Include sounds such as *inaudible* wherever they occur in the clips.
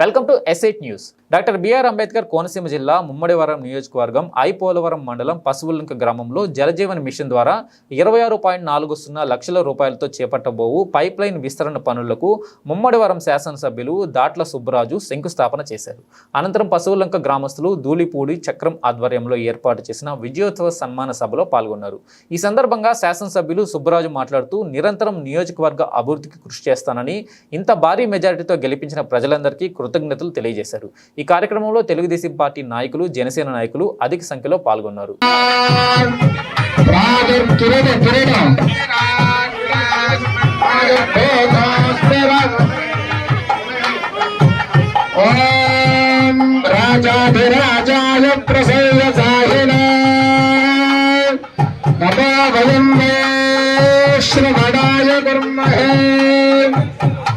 Welcome to ఎస్ఐట్ news Doctor BR Ambedkar Konaseema జిల్లా ముమ్మడివరం నియోజకవర్గం ఐపోలవరం మండలం పశువులంక గ్రామంలో జలజీవన్ మిషన్ ద్వారా ఇరవై ఆరు పాయింట్ నాలుగు సున్నా లక్షల రూపాయలతో చేపట్టబోవు పైప్ లైన్ విస్తరణ పనులకు ముమ్మడివరం శాసనసభ్యులు దాట్ల సుబ్బరాజు శంకుస్థాపన చేశారు. అనంతరం పశువులంక గ్రామస్తులు ధూళిపూడి చక్రం ఆధ్వర్యంలో ఏర్పాటు చేసిన విజయోత్సవ సన్మాన సభలో పాల్గొన్నారు. ఈ సందర్భంగా శాసనసభ్యులు సుబ్బరాజు మాట్లాడుతూ నిరంతరం నియోజకవర్గ అభివృద్ధికి కృషి చేస్తానని ఇంత భారీ మెజారిటీతో గెలిపించిన ప్రజలందరికీ కృతజ్ఞతలు తెలియజేశారు. ఈ కార్యక్రమంలో తెలుగుదేశం పార్టీ నాయకులు జనసేన నాయకులు అధిక సంఖ్యలో పాల్గొన్నారు. శ్రవణాయ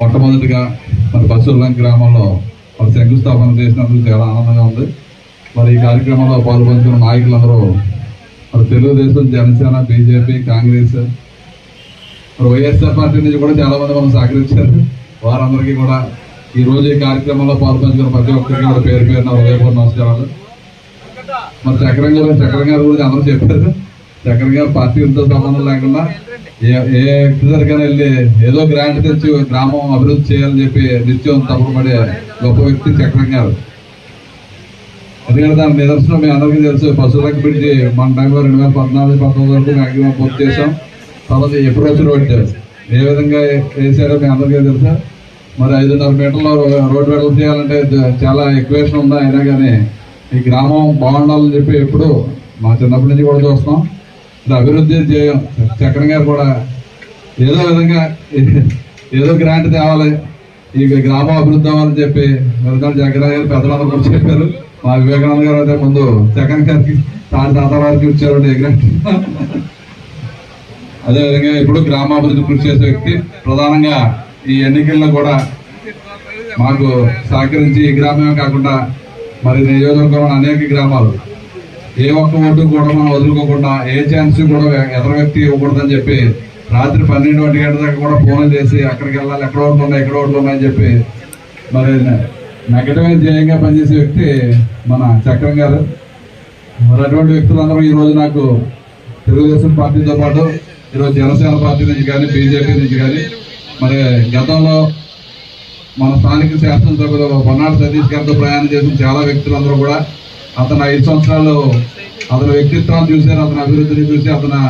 మొట్టమొదటిగా మన పశువుల గ్రామంలో మరి శంకుస్థాపన చేసినందుకు చాలా ఆనందంగా ఉంది. మరి ఈ కార్యక్రమంలో పాల్పంచుకున్న నాయకులందరూ మరి తెలుగుదేశం జనసేన బీజేపీ కాంగ్రెస్ మరి వైఎస్ఆర్ పార్టీ నుంచి కూడా చాలా మంది మనం సహకరించారు. వారందరికీ కూడా ఈ రోజు ఈ కార్యక్రమంలో పాల్పంచుకున్న ప్రతి ఒక్కరికి కూడా పేరు పేరున హృదయపూర్వ నమస్కారాలు. మరి చక్రం గారు చక్రం గారు గురించి అందరూ చెప్పారు. చక్రం గారు పార్టీలతో సంబంధం లేకుండా ఏ ఏ వ్యక్తి వెళ్ళి ఏదో గ్రాంట్ తెచ్చి గ్రామం అభివృద్ధి చేయాలని చెప్పి నిత్యం తప్పబడే గొప్ప వ్యక్తి చక్రం గారు. ఎందుకంటే దాని నిదర్శనం మీ అందరికీ తెలుసు. పశువులకు పిలిచి మన టైంలో రెండు వేల పద్నాలుగు పంతొమ్మిది వరకు మ్యాక్సిమం పూర్తి చేసాం తర్వాత అప్రోచ్ రోడ్ ఏ విధంగా వేసారో మీ అందరికీ తెలుసా? మరి ఐదున్నర మీటర్ల రోడ్ వెడల్పు చేయాలంటే చాలా ఎక్వేషన్ ఉందా అయినా కానీ ఈ గ్రామం బాగుండాలని చెప్పి ఎప్పుడు మా చిన్నప్పటి నుంచి కూడా చూస్తాం ఇది అభివృద్ధి చేయం చక్రం గారు కూడా ఏదో విధంగా *laughs* ఏదో గ్రాంట్ తేవాలి. ఈ గ్రామం అభివృద్ధి అవ్వాలని చెప్పి వెళ్తాం చక్రం గారు పెద్దలందరూ కూడా చెప్పారు. మా వివేకానంద గారు అయితే ముందు చక్రం గారికి తాను తాత వారికి గ్రాంట్. *laughs* అదేవిధంగా ఇప్పుడు గ్రామాభివృద్ధి కృషి చేసే వ్యక్తి ప్రధానంగా ఈ ఎన్నికల్లో కూడా మాకు సహకరించి ఈ గ్రామమే కాకుండా మరి నియోజకవర్గంలో అనేక గ్రామాలు ఏ ఒక్క ఓటు కూడా మనం వదులుకోకుండా ఏ ఛాన్స్ కూడా ఎదర వ్యక్తి ఇవ్వకూడదని చెప్పి రాత్రి పన్నెండు ఒంటి గంటల దాకా కూడా ఫోన్లు చేసి అక్కడికి వెళ్ళాలి ఎక్కడ ఓట్లు ఉన్నాయి ఎక్కడ ఓట్లు ఉన్నాయని చెప్పి మరి నెగటివ్ ధ్యేయంగా పనిచేసే వ్యక్తి మన చక్రం గారు. మరి అటువంటి వ్యక్తులందరూ ఈరోజు నాకు తెలుగుదేశం పార్టీతో పాటు ఈరోజు జనసేన పార్టీ నుంచి కానీ బీజేపీ నుంచి కానీ మరి గతంలో మన స్థానిక శాసనసభ్యులు పొన్నాడు సతీష్ గారితో ప్రయాణం చేసిన చాలా వ్యక్తులందరూ కూడా అతను ఐదు సంవత్సరాలు అతని వ్యక్తిత్వాన్ని చూశారు అతని అభివృద్ధిని చూసి అతని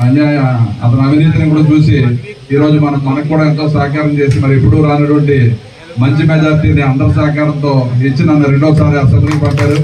అన్యాయ అతని అవినీతిని కూడా చూసి ఈరోజు మనం మనకు మనకు కూడా ఎంతో సహకారం చేసి మరి ఎప్పుడూ రానటువంటి మంచి మెజార్టీని అందరి సహకారంతో ఇచ్చి నన్ను రెండోసారి అసెంబ్లీకి పంపారు.